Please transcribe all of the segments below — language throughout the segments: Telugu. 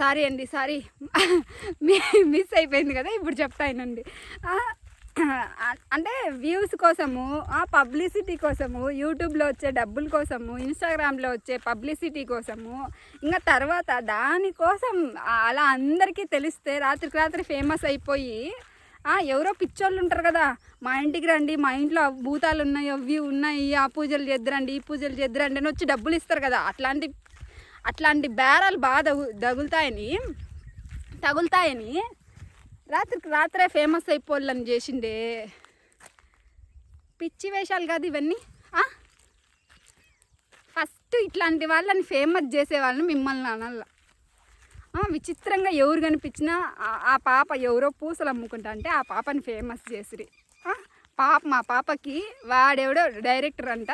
సారీ అండి సారీ. మిస్ అయిపోయింది కదా ఇప్పుడు చెప్తానండి అంటే వ్యూస్ కోసము ఆ పబ్లిసిటీ కోసము యూట్యూబ్లో వచ్చే డబ్బుల కోసము ఇన్స్టాగ్రామ్లో వచ్చే పబ్లిసిటీ కోసము ఇంకా తర్వాత దానికోసం అలా అందరికీ తెలిస్తే రాత్రికి రాత్రి ఫేమస్ అయిపోయి ఎవరో పిచ్చోళ్ళు ఉంటారు కదా మా ఇంటికి రండి మా ఇంట్లో భూతాలు ఉన్నాయి అవి ఉన్నాయి ఆ పూజలు చేద్దరండి ఈ పూజలు చేద్దరండి అని వచ్చి డబ్బులు ఇస్తారు కదా అట్లాంటి అట్లాంటి బేరాలు బాగా తగు తగులుతాయని తగులుతాయని రాత్రికి రాత్రే ఫేమస్ అయిపోవాలని చేసిండే. పిచ్చి వేషాలు కాదు ఇవన్నీ ఫస్ట్ ఇట్లాంటి వాళ్ళని ఫేమస్ చేసే వాళ్ళని మిమ్మల్ని అనల్ల విచిత్రంగా ఎవరు కనిపించినా ఆ- పాప ఎవరో పూసలు అమ్ముకుంటా అంటే ఆ పాపని ఫేమస్ చేసిరి. పాప మా పాపకి వాడెవడో డైరెక్టర్ అంట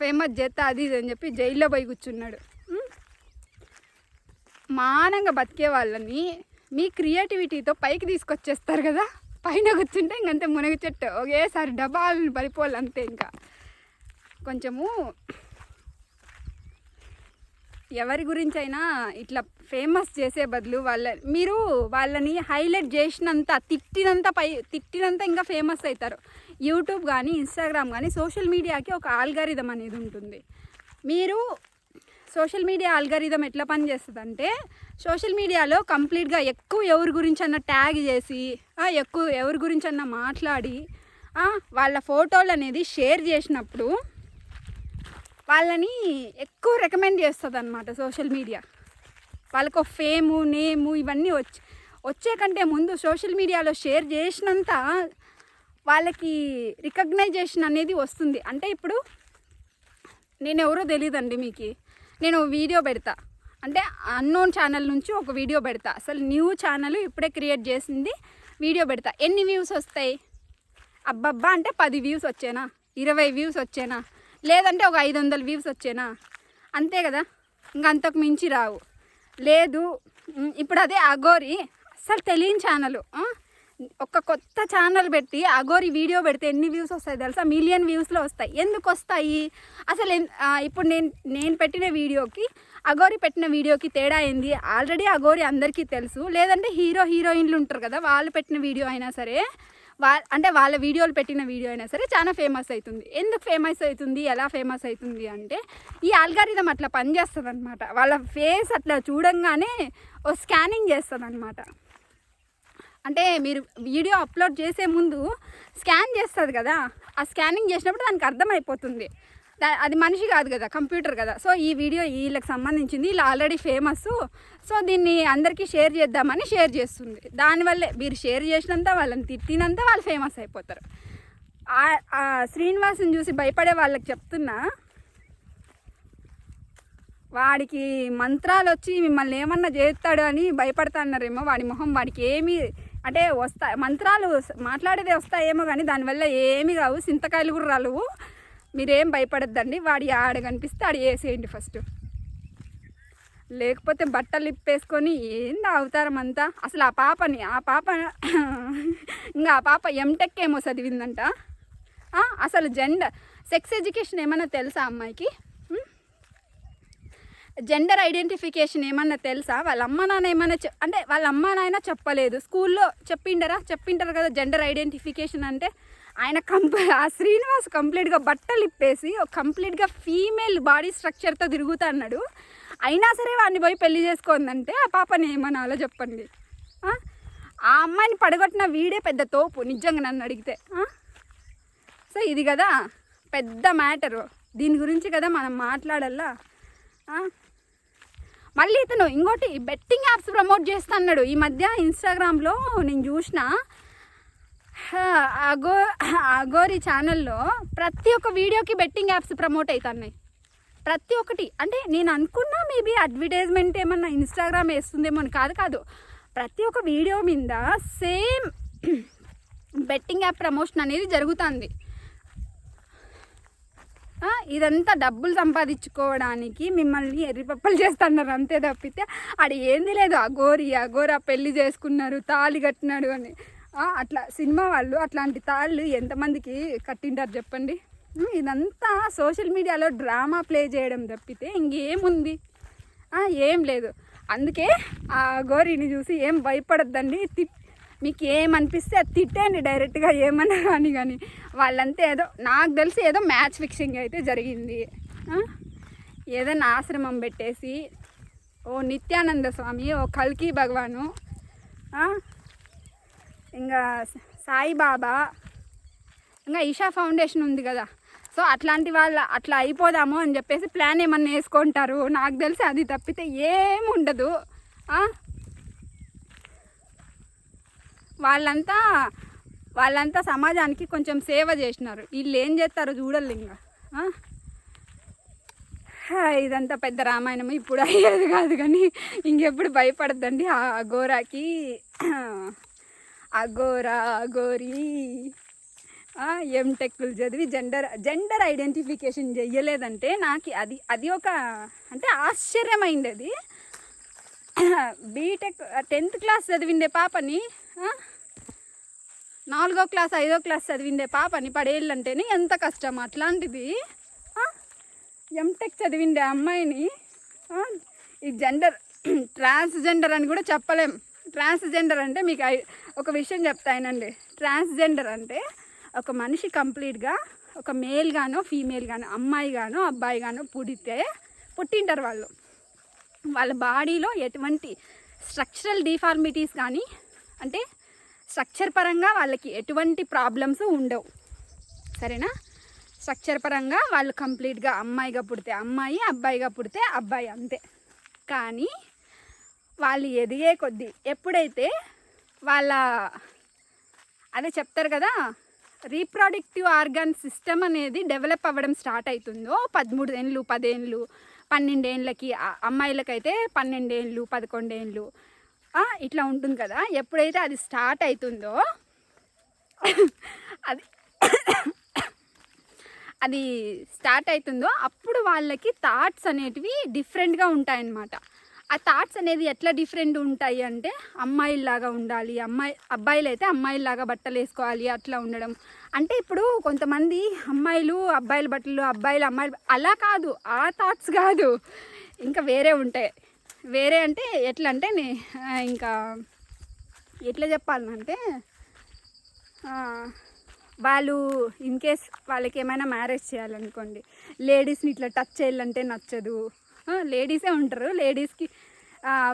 ఫేమస్ చేస్తా అది ఇది అని చెప్పి జైల్లో పోయి కూర్చున్నాడు. మానంగా బతికే వాళ్ళని మీ క్రియేటివిటీతో పైకి తీసుకొచ్చేస్తారు కదా? పైన కూర్చుంటే ఇంకంతే మునగ చెట్టు. ఒకేసారి డబ్బాలను పడిపోవాలి అంతే ఇంకా. కొంచెము ఎవరి గురించి అయినా ఇట్లా ఫేమస్ చేసే బదులు వాళ్ళ మీరు వాళ్ళని హైలైట్ చేసినంత తిట్టినంత పై తిట్టినంత ఇంకా ఫేమస్ అవుతారు. యూట్యూబ్ కానీ ఇన్స్టాగ్రామ్ కానీ సోషల్ మీడియాకి ఒక ఆల్గారిథం అనేది ఉంటుంది. మీరు సోషల్ మీడియా ఆల్గారిథం ఎట్లా పనిచేస్తుంది అంటే సోషల్ మీడియాలో కంప్లీట్గా ఎక్కువ ఎవరి గురించి అన్న ట్యాగ్ చేసి ఎక్కువ ఎవరి గురించి అన్న మాట్లాడి వాళ్ళ ఫోటోలు అనేది షేర్ చేసినప్పుడు వాళ్ళని ఎక్కువ రికమెండ్ చేస్తుంది అనమాట సోషల్ మీడియా. వాళ్ళకు ఫేము నేము ఇవన్నీ వచ్చి వచ్చే కంటే ముందు సోషల్ మీడియాలో షేర్ చేసినంత వాళ్ళకి రికగ్నైజేషన్ అనేది వస్తుంది. అంటే ఇప్పుడు నేను ఎవరో తెలియదండి మీకు. నేను వీడియో పెడతా. అంటే అన్నోన్ ఛానల్ నుంచి ఒక వీడియో పెడతా. అసలు న్యూ ఛానల్ ఇప్పుడే క్రియేట్ చేసింది వీడియో పెడతా. ఎన్ని వ్యూస్ వస్తాయి? అబ్బబ్బా అంటే పది వ్యూస్ వచ్చేనా? ఇరవై వ్యూస్ వచ్చేనా? లేదంటే ఒక ఐదు వందల వ్యూస్ వచ్చేనా? అంతే కదా? ఇంకా అంతకు మించి రావు. లేదు ఇప్పుడు అదే అగోరి అసలు తెలియని ఛానల్ ఒక కొత్త ఛానల్ పెట్టి అగోరి వీడియో పెడితే ఎన్ని వ్యూస్ వస్తాయి తెలుసా? మిలియన్ వ్యూస్లో వస్తాయి. ఎందుకు వస్తాయి? అసలు ఎన్- ఇప్పుడు నేను నేను పెట్టిన వీడియోకి అగోరి పెట్టిన వీడియోకి తేడా ఏంది? ఆల్రెడీ అగోరి అందరికీ తెలుసు. లేదంటే హీరో హీరోయిన్లు ఉంటారు కదా వాళ్ళు పెట్టిన వీడియో అయినా సరే వా అంటే వాళ్ళ వీడియోలు పెట్టిన వీడియో అయినా సరే చాలా ఫేమస్ అవుతుంది ఎందుకు ఫేమస్ అవుతుంది? ఎలా ఫేమస్ అవుతుంది అంటే ఈ ఆల్గారిథం అట్లా పనిచేస్తుంది అనమాట వాళ్ళ ఫేస్ అట్లా చూడంగానే ఓ స్కానింగ్ చేస్తుంది అనమాట అంటే మీరు వీడియో అప్లోడ్ చేసే ముందు స్కాన్ చేస్తుంది కదా ఆ స్కానింగ్ చేసినప్పుడు దానికి అర్థమైపోతుంది. అది మనిషి కాదు కదా కంప్యూటర్ కదా. సో ఈ వీడియో వీళ్ళకి సంబంధించింది వీళ్ళు ఆల్రెడీ ఫేమస్ సో దీన్ని అందరికీ షేర్ చేద్దామని షేర్ చేస్తుంది. దానివల్లే మీరు షేర్ చేసినంత వాళ్ళని తిట్టినంత వాళ్ళు ఫేమస్ అయిపోతారు. శ్రీనివాసుని చూసి భయపడే వాళ్ళకి చెప్తున్నా వాడికి మంత్రాలు వచ్చి మిమ్మల్ని ఏమన్నా చేస్తాడు అని భయపడతా అన్నారేమో వాడి మొహం వాడికి ఏమీ అంటే వస్తా మంత్రాలు మాట్లాడేది వస్తాయేమో కానీ దానివల్ల ఏమీ కావు. సింతకాయలు కూడా రాలువు. మీరేం భయపడద్దండి. వాడి ఆడ కనిపిస్తే ఆడ వేసేయండి ఫస్ట్. లేకపోతే బట్టలు ఇప్పేసుకొని ఏంది అవతారం అంతా? అసలు ఆ పాపని ఆ పాప ఇంకా ఆ పాప ఎంటెక్ ఏమో చదివిందంట. అసలు జెండర్ సెక్స్ ఎడ్యుకేషన్ ఏమైనా తెలుసా అమ్మాయికి? జెండర్ ఐడెంటిఫికేషన్ ఏమన్నా తెలుసా? వాళ్ళ అమ్మ నాన్న ఏమన్నా చె- అంటే వాళ్ళ అమ్మ నాయన చెప్పలేదు. స్కూల్లో చెప్పిండరా? చెప్పింటారు కదా జెండర్ ఐడెంటిఫికేషన్ అంటే ఆయన కంప ఆ శ్రీనివాస్ కంప్లీట్గా బట్టలు ఇప్పేసి కంప్లీట్గా ఫీమేల్ బాడీ స్ట్రక్చర్తో తిరుగుతా అన్నాడు. అయినా సరే వాడిని పోయి పెళ్ళి చేసుకోందంటే ఆ పాపని ఏమనాలో చెప్పండి. ఆ? అమ్మాయిని పడగొట్టిన వీడే పెద్ద తోపు నిజంగా నన్ను అడిగితే. సో ఇది కదా పెద్ద మ్యాటరు. దీని గురించి కదా మనం మాట్లాడాలా? మళ్ళీ ఇతను ఇంకోటి బెట్టింగ్ యాప్స్ ప్రమోట్ చేస్తా అన్నాడు ఈ మధ్య ఇన్స్టాగ్రామ్లో నేను చూసిన అగో అగోరి ఛానల్లో ప్రతి ఒక్క వీడియోకి బెట్టింగ్ యాప్స్ ప్రమోట్ అవుతున్నాయి ప్రతి ఒక్కటి. అంటే నేను అనుకున్నా మేబీ అడ్వర్టైజ్మెంట్ ఏమన్నా ఇన్స్టాగ్రామ్ వేస్తుందేమో అని. కాదు కాదు. ప్రతి ఒక్క వీడియో మీద సేమ్ బెట్టింగ్ యాప్ ప్రమోషన్ అనేది జరుగుతుంది. ఇదంతా డబ్బులు సంపాదించుకోవడానికి మిమ్మల్ని ఎర్రిపప్పలు చేస్తున్నారు అంతే తప్పితే ఆడ ఏంది లేదు అఘోరి అగోరా పెళ్ళి చేసుకున్నారు తాళి కట్టినాడు అని. అట్లా సినిమా వాళ్ళు అట్లాంటి తాళ్ళు ఎంతమందికి కట్టింటారు చెప్పండి? ఇదంతా సోషల్ మీడియాలో డ్రామా ప్లే చేయడం తప్పితే ఇంకేముంది? ఏం లేదు. అందుకే ఆ గోరీని చూసి ఏం భయపడద్దండి తిప్పి మీకు ఏమనిపిస్తే అది తిట్టేయండి డైరెక్ట్గా ఏమన్నా కానీ కానీ. వాళ్ళంతా ఏదో నాకు తెలిసి ఏదో మ్యాచ్ ఫిక్సింగ్ అయితే జరిగింది. ఏదైనా ఆశ్రమం పెట్టేసి ఓ నిత్యానంద స్వామి ఓ కల్కి భగవాను ఇంకా సాయిబాబా ఇంకా ఈషా ఫౌండేషన్ ఉంది కదా. సో అట్లాంటి వాళ్ళ అట్లా అయిపోదాము అని చెప్పేసి ప్లాన్ ఏమన్నా వేసుకుంటారు. నాకు తెలిసి అది తప్పితే ఏమి ఉండదు వాళ్ళంతా వాళ్ళంతా సమాజానికి కొంచెం సేవ చేసినారు. వీళ్ళు ఏం చేస్తారో చూడాలి ఇంకా ఇదంతా పెద్ద రామాయణం ఇప్పుడు అయ్యేది కాదు కానీ ఇంకెప్పుడు భయపడద్దండి. ఆ గోరాకి అగోరా గోరి ఎంటెక్లు చదివి జెండర్ జెండర్ ఐడెంటిఫికేషన్ చెయ్యలేదంటే నాకు అది అది ఒక అంటే ఆశ్చర్యమైంది అది. బీటెక్ టెన్త్ క్లాస్ చదివిందే పాపని నాలుగో క్లాస్ ఐదో క్లాస్ చదివిందే పాపని పడేళ్ళంటేనే ఎంత కష్టం అట్లాంటిది ఎంటెక్ చదివిండే అమ్మాయిని ఈ జెండర్ ట్రాన్స్జెండర్ అని కూడా చెప్పలేం. ట్రాన్స్జెండర్ అంటే మీకు ఒక విషయం చెప్తాయనండి ట్రాన్స్జెండర్ అంటే ఒక మనిషి కంప్లీట్గా ఒక మేల్ గానో ఫీమేల్ గానో అమ్మాయి గానో అబ్బాయి గానో పుడితే పుట్టింటారు వాళ్ళు. వాళ్ళ బాడీలో ఎటువంటి స్ట్రక్చరల్ డిఫార్మిటీస్ కానీ అంటే స్ట్రక్చర్ పరంగా వాళ్ళకి ఎటువంటి ప్రాబ్లమ్స్ ఉండవు. సరేనా? స్ట్రక్చర్ పరంగా వాళ్ళు కంప్లీట్గా అమ్మాయిగా పుడితే అమ్మాయి అబ్బాయిగా పుడితే అబ్బాయి అంతే. కానీ వాళ్ళు ఎదిగే కొద్దీ ఎప్పుడైతే వాళ్ళ అదే చెప్తారు కదా రీప్రొడక్టివ్ ఆర్గాన్ సిస్టమ్ అనేది డెవలప్ అవ్వడం స్టార్ట్ అవుతుందో పదమూడు ఏళ్ళు పదేళ్ళు పన్నెండేళ్ళకి అమ్మాయిలకైతే పన్నెండేళ్ళు పదకొండేళ్ళు ఇట్లా ఉంటుంది కదా. ఎప్పుడైతే అది స్టార్ట్ అవుతుందో అది అది స్టార్ట్ అవుతుందో అప్పుడు వాళ్ళకి థాట్స్ అనేటివి డిఫరెంట్గా ఉంటాయన్నమాట. ఆ థాట్స్ అనేది ఎట్లా డిఫరెంట్ ఉంటాయి అంటే అమ్మాయిల్లాగా ఉండాలి అమ్మాయి అబ్బాయిలు అయితే అమ్మాయిల్లాగా బట్టలు వేసుకోవాలి అట్లా ఉండడం. అంటే ఇప్పుడు కొంతమంది అమ్మాయిలు అబ్బాయిల బట్టలు అబ్బాయిలు అమ్మాయిలు అలా కాదు ఆ థాట్స్ కాదు. ఇంకా వేరే ఉంటాయి. వేరే అంటే ఎట్లా అంటే నే- ఇంకా ఎట్లా చెప్పాలంటే వాళ్ళు ఇన్ కేస్ వాళ్ళకి ఏమైనా మ్యారేజ్ చేయాలనుకోండి లేడీస్ని ఇట్లా టచ్ చేయాలంటే నచ్చదు. లేడీసే ఉంటారు. లేడీస్కి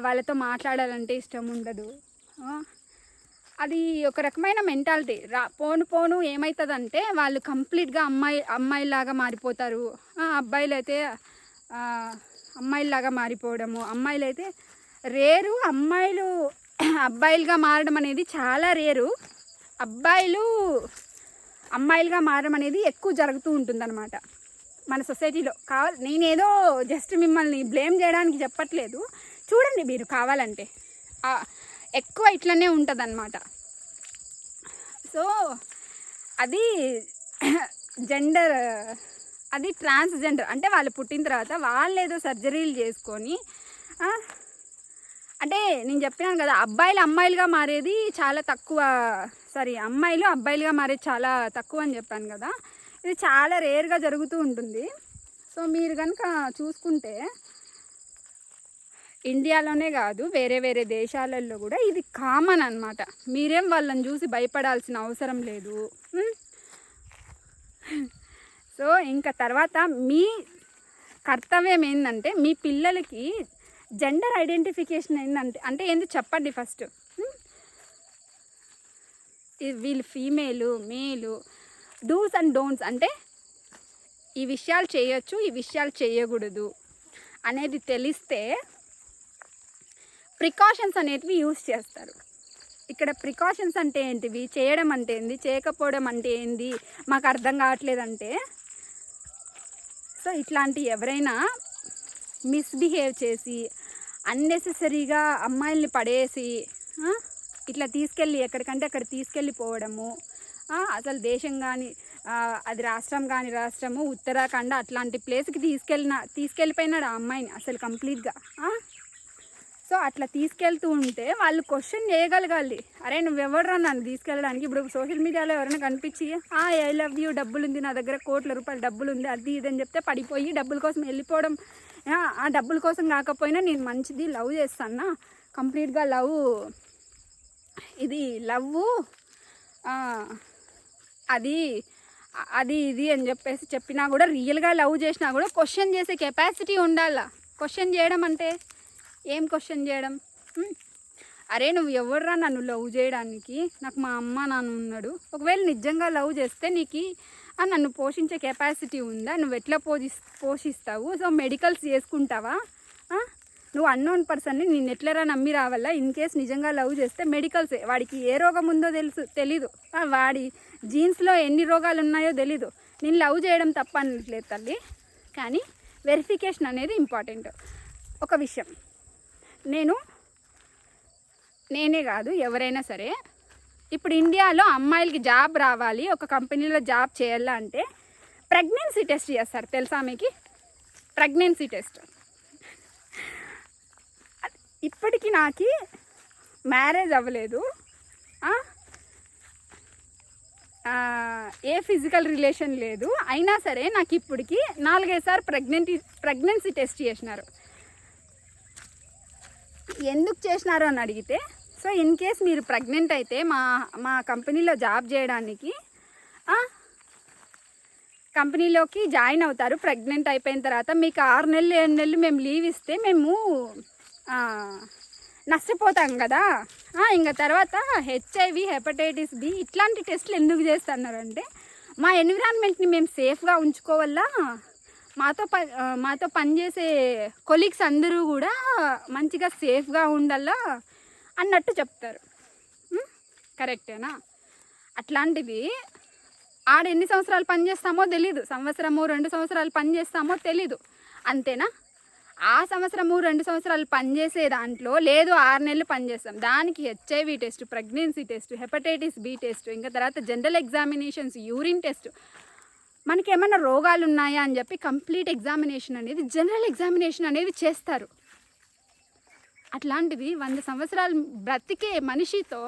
వాళ్ళతో మాట్లాడాలంటే ఇష్టం ఉండదు. అది ఒక రకమైన మెంటాలిటీ. రా పోను పోను ఏమవుతుందంటే వాళ్ళు కంప్లీట్గా అమ్మాయి అమ్మాయిలాగా మారిపోతారు. అబ్బాయిలు అయితే అమ్మాయిలాగా మారిపోవడము అమ్మాయిలు అయితే రేరు అమ్మాయిలు అబ్బాయిలుగా మారడం అనేది చాలా రేరు. అబ్బాయిలు అమ్మాయిలుగా మారడం అనేది ఎక్కువ జరుగుతూ ఉంటుందన్నమాట. మన సొసైటీలో కావాలి. నేనేదో జస్ట్ మిమ్మల్ని బ్లేమ్ చేయడానికి చెప్పట్లేదు. చూడండి మీరు కావాలంటే. ఎక్కువ ఇట్లనే ఉంటుందన్నమాట. సో అది జెండర్ అది ట్రాన్స్జెండర్ అంటే వాళ్ళు పుట్టిన తర్వాత వాళ్ళు ఏదో సర్జరీలు చేసుకొని అంటే నేను చెప్పినాను కదా అబ్బాయిలు అమ్మాయిలుగా మారేది చాలా తక్కువ సారీ అమ్మాయిలు అబ్బాయిలుగా మారేది చాలా తక్కువ అని చెప్పాను కదా. ఇది చాలా రేర్గా జరుగుతూ ఉంటుంది. సో మీరు కనుక చూసుకుంటే ఇండియాలోనే కాదు వేరే వేరే దేశాలలో కూడా ఇది కామన్ అనమాట మీరేం వాళ్ళని చూసి భయపడాల్సిన అవసరం లేదు. సో ఇంకా తర్వాత మీ కర్తవ్యం ఏంటంటే మీ పిల్లలకి జెండర్ ఐడెంటిఫికేషన్ ఏంటంటే అంటే ఏంది చెప్పండి ఫస్ట్ వీళ్ళు ఫీమేలు మేలు డూస్ అండ్ డోంట్స్ అంటే ఈ విషయాలు చేయొచ్చు ఈ విషయాలు చేయకూడదు అనేది తెలిస్తే ప్రికాషన్స్ అనేటివి యూస్ చేస్తారు. ఇక్కడ ప్రికాషన్స్ అంటే ఏంటివి? చేయడం అంటే ఏంది? చేయకపోవడం అంటే ఏంది? మాకు అర్థం కావట్లేదంటే. సో ఇట్లాంటి ఎవరైనా మిస్బిహేవ్ చేసి అన్నెసెసరీగా అమ్మాయిల్ని పడేసి ఇట్లా తీసుకెళ్ళి ఎక్కడికంటే అక్కడ తీసుకెళ్ళిపోవడము అసలు దేశం కానీ అది రాష్ట్రం కానీ రాష్ట్రము ఉత్తరాఖండ్ అట్లాంటి ప్లేస్కి తీసుకెళ్ళిన తీసుకెళ్ళిపోయినాడు ఆ అమ్మాయిని అసలు కంప్లీట్గా సో అట్లా తీసుకెళ్తూ ఉంటే వాళ్ళు క్వశ్చన్ చేయగలగాలి. అరే నువ్వెవడరా నన్ను తీసుకెళ్ళడానికి? ఇప్పుడు సోషల్ మీడియాలో ఎవరైనా కనిపించి ఆ ఐ లవ్ యూ డబ్బులు ఉంది నా దగ్గర కోట్ల రూపాయలు డబ్బులు ఉంది అది ఇది అని చెప్తే పడిపోయి డబ్బుల కోసం వెళ్ళిపోవడం ఆ, ఆ డబ్బుల కోసం కాకపోయినా నేను మంచిది లవ్ చేస్తాను? కంప్లీట్గా లవ్ ఇది లవ్ అది అది ఇది అని చెప్పేసి చెప్పినా కూడా రియల్గా లవ్ చేసినా కూడా క్వశ్చన్ చేసే కెపాసిటీ ఉండాలా. క్వశ్చన్ చేయడం అంటే ఏం క్వశ్చన్ చేయడం? అరే నువ్వు ఎవర్రా నన్ను లవ్ చేయడానికి? నాకు మా అమ్మ నాన్న ఉన్నాడు. ఒకవేళ నిజంగా లవ్ చేస్తే నీకు నన్ను పోషించే కెపాసిటీ ఉందా? నువ్వు ఎట్లా పోషి పోషిస్తావు? సో మెడికల్స్ చేసుకుంటావా? నువ్వు అన్నోన్ పర్సన్ని నేను ఎట్లరా నమ్మి రావాలా? ఇన్ కేస్ నిజంగా లవ్ చేస్తే మెడికల్సే వాడికి ఏ రోగం ఉందో తెలుసు తెలీదు. వాడి జీన్స్లో ఎన్ని రోగాలు ఉన్నాయో తెలీదు. నేను లవ్ చేయడం తప్ప అనట్లేదు తల్లి. కానీ వెరిఫికేషన్ అనేది ఇంపార్టెంట్ ఒక విషయం. నేను నేనే కాదు ఎవరైనా సరే. ఇప్పుడు ఇండియాలో అమ్మాయిలకి జాబ్ రావాలి ఒక కంపెనీలో జాబ్ చేయాలా అంటే ప్రెగ్నెన్సీ టెస్ట్ చేస్తారు. తెలుసా మీకు? ప్రెగ్నెన్సీ టెస్ట్ ఇప్పటికి నాకు మ్యారేజ్ అవ్వలేదు. ఏ ఫిజికల్ రిలేషన్ లేదు. అయినా సరే నాకు ఇప్పటికి నాలుగైదు సార్లు ప్రెగ్నెంటీ ప్రెగ్నెన్సీ టెస్ట్ చేసినారు. ఎందుకు చేసినారు అని అడిగితే సో ఇన్ కేస్ మీరు ప్రెగ్నెంట్ అయితే మా మా కంపెనీలో జాబ్ చేయడానికి కంపెనీలోకి జాయిన్ అవుతారు. ప్రెగ్నెంట్ అయిపోయిన తర్వాత మీకు ఆరు నెలలు ఏడు నెలలు మేము లీవ్ ఇస్తే మేము నష్టపోతాం కదా. ఇంకా తర్వాత హెచ్ఐవి హెపటైటిస్ బి ఇట్లాంటి టెస్టులు ఎందుకు చేస్తున్నారంటే మా ఎన్విరాన్మెంట్ని మేము సేఫ్గా ఉంచుకోవాలా మాతో ప మాతో పనిచేసే కొలీగ్స్ అందరూ కూడా మంచిగా సేఫ్గా ఉండాలా అన్నట్టు చెప్తారు. కరెక్టేనా? అట్లాంటిది ఆడ ఎన్ని సంవత్సరాలు పనిచేస్తామో తెలీదు. సంవత్సరము రెండు సంవత్సరాలు పనిచేస్తామో తెలీదు. అంతేనా? ఆ సంవత్సరము రెండు సంవత్సరాలు పనిచేసే దాంట్లో లేదు ఆరు నెలలు పనిచేస్తాం దానికి HIV test pregnancy test hepatitis B test ఇంకా తర్వాత జనరల్ ఎగ్జామినేషన్స్ యూరిన్ టెస్ట్ మనకి ఏమైనా రోగాలు ఉన్నాయా అని చెప్పి కంప్లీట్ ఎగ్జామినేషన్ అనేది జనరల్ ఎగ్జామినేషన్ అనేది చేస్తారు. అట్లాంటిది వంద సంవత్సరాలు బ్రతికే మనిషితో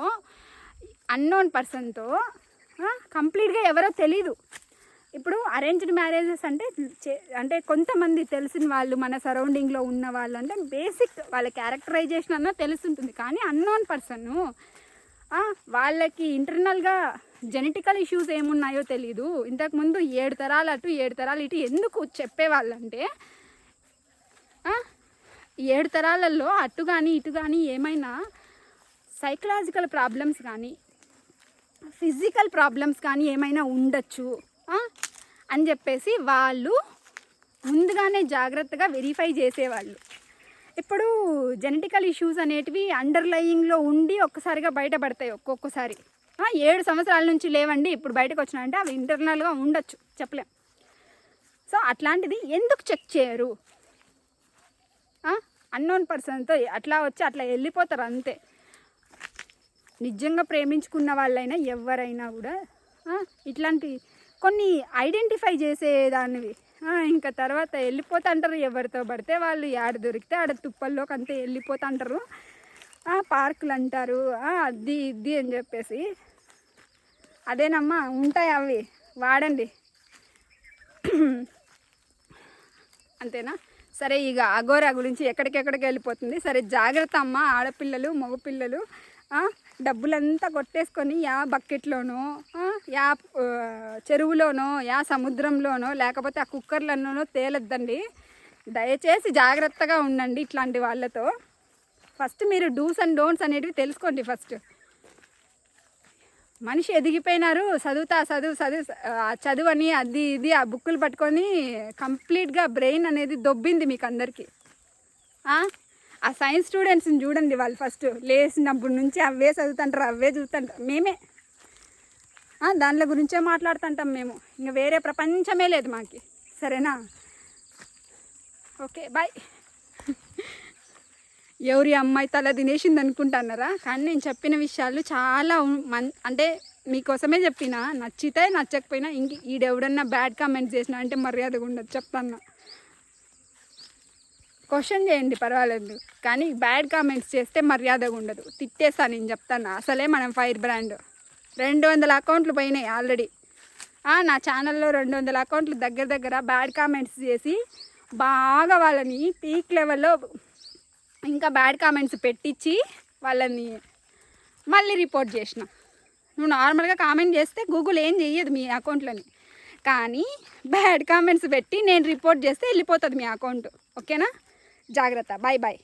అన్నోన్ పర్సన్తో కంప్లీట్గా ఎవరో తెలీదు. ఇప్పుడు అరేంజ్డ్ మ్యారేజెస్ అంటే చే- అంటే కొంతమంది తెలిసిన వాళ్ళు మన సరౌండింగ్లో ఉన్న వాళ్ళు అంటే బేసిక్ వాళ్ళ క్యారెక్టరైజేషన్ అన్న తెలుస్తుంటుంది కానీ అన్నోన్ పర్సన్ వాళ్ళకి ఇంటర్నల్గా జెనెటికల్ ఇష్యూస్ ఏమున్నాయో తెలీదు. ఇంతకుముందు ఏడు తరాలు అటు ఏడు తరాలు ఇటు ఎందుకు చెప్పేవాళ్ళంటే ఏడు తరాలలో అటు కానీ ఇటు కానీ ఏమైనా సైకలాజికల్ ప్రాబ్లమ్స్ కానీ ఫిజికల్ ప్రాబ్లమ్స్ కానీ ఏమైనా ఉండొచ్చు. అని చెప్పేసి వాళ్ళు ముందుగానే జాగ్రత్తగా వెరిఫై చేసేవాళ్ళు. ఇప్పుడు జెనెటికల్ ఇష్యూస్ అనేటివి అండర్లయింగ్లో ఉండి ఒక్కసారిగా బయటపడతాయి ఒక్కొక్కసారి. ఏడు సంవత్సరాల నుంచి లేవండి ఇప్పుడు బయటకు వచ్చినాయంటే అవి ఇంటర్నల్గా ఉండొచ్చు చెప్పలేం. సో అట్లాంటిది ఎందుకు చెక్ చేయరు? అన్నోన్ పర్సన్తో అట్లా వచ్చి అట్లా వెళ్ళిపోతారు అంతే. నిజంగా ప్రేమించుకున్న వాళ్ళైనా ఎవరైనా కూడా ఇట్లాంటి కొన్ని ఐడెంటిఫై చేసేదానివి ఇంకా తర్వాత వెళ్ళిపోతుంటారు ఎవరితో పడితే వాళ్ళు. ఆడ దొరికితే ఆడ తుప్పల్లోకి అంతే వెళ్ళిపోతుంటారు. ఆ, పార్కులు అంటారు అది ఇది అని చెప్పేసి. అదేనమ్మా ఉంటాయి అవి. వాడండి. అంతేనా? సరే ఇక అగోరా గురించి ఎక్కడికెక్కడికి వెళ్ళిపోతుంది సరే జాగ్రత్త అమ్మ ఆడపిల్లలు మగపిల్లలు. డబ్బులంతా కొట్టేసుకొని యా బకెట్లోనో యా చెరువులోనో యా సముద్రంలోనో లేకపోతే ఆ కుక్కర్లలోనో తేలొద్దండి. దయచేసి జాగ్రత్తగా ఉండండి ఇట్లాంటి వాళ్ళతో. ఫస్ట్ మీరు డూస్ అండ్ డోంట్స్ అనేటివి తెలుసుకోండి ఫస్ట్. మనిషి ఎదిగిపోయినారు చదువుతా చదువు చదువు ఆ చదువని అది ఇది ఆ బుక్కులు పట్టుకొని కంప్లీట్గా బ్రెయిన్ అనేది దొబ్బింది మీకు అందరికీ ఆ? సైన్స్ స్టూడెంట్స్ని చూడండి వాళ్ళు ఫస్ట్ లేచినప్పటి నుంచి అవే చదువుతుంటారు అవే చూస్తుంటారు. మేమే. ఆ, దానిల గురించే మాట్లాడుతుంటాం మేము. ఇంకా వేరే ప్రపంచమే లేదు మాకి. సరేనా? Okay bye. ఎవరి అమ్మాయి తల తినేసింది అనుకుంటున్నారా? కానీ నేను చెప్పిన విషయాలు చాలా మన్ అంటే మీకోసమే చెప్పిన నచ్చితే నచ్చకపోయినా ఇంక ఈడెవడన్నా బ్యాడ్ కామెంట్స్ చేసినా అంటే మర్యాదగా ఉండదు చెప్తాను క్వశ్చన్ చేయండి పర్వాలేదు. కానీ బ్యాడ్ కామెంట్స్ చేస్తే మర్యాదగా ఉండదు. తిట్టేస్తా నేను చెప్తాను. అసలే మనం ఫైర్ బ్రాండ్. రెండు వందల అకౌంట్లు పోయినాయి ఆల్రెడీ. నా ఛానల్లో రెండు వందల అకౌంట్లు దగ్గర దగ్గర బ్యాడ్ కామెంట్స్ చేసి బాగా వాళ్ళని పీక్ లెవెల్లో ఇంకా బ్యాడ్ కామెంట్స్ పెట్టించి వాళ్ళని మళ్ళీ రిపోర్ట్ చేసిన. నువ్వు నార్మల్గా కామెంట్ చేస్తే గూగుల్ ఏం చెయ్యదు మీ అకౌంట్లని. కానీ బ్యాడ్ కామెంట్స్ పెట్టి నేను రిపోర్ట్ చేస్తే వెళ్ళిపోతుంది మీ అకౌంట్. ఓకేనా? జాగ్రత్త బాయ్ బాయ్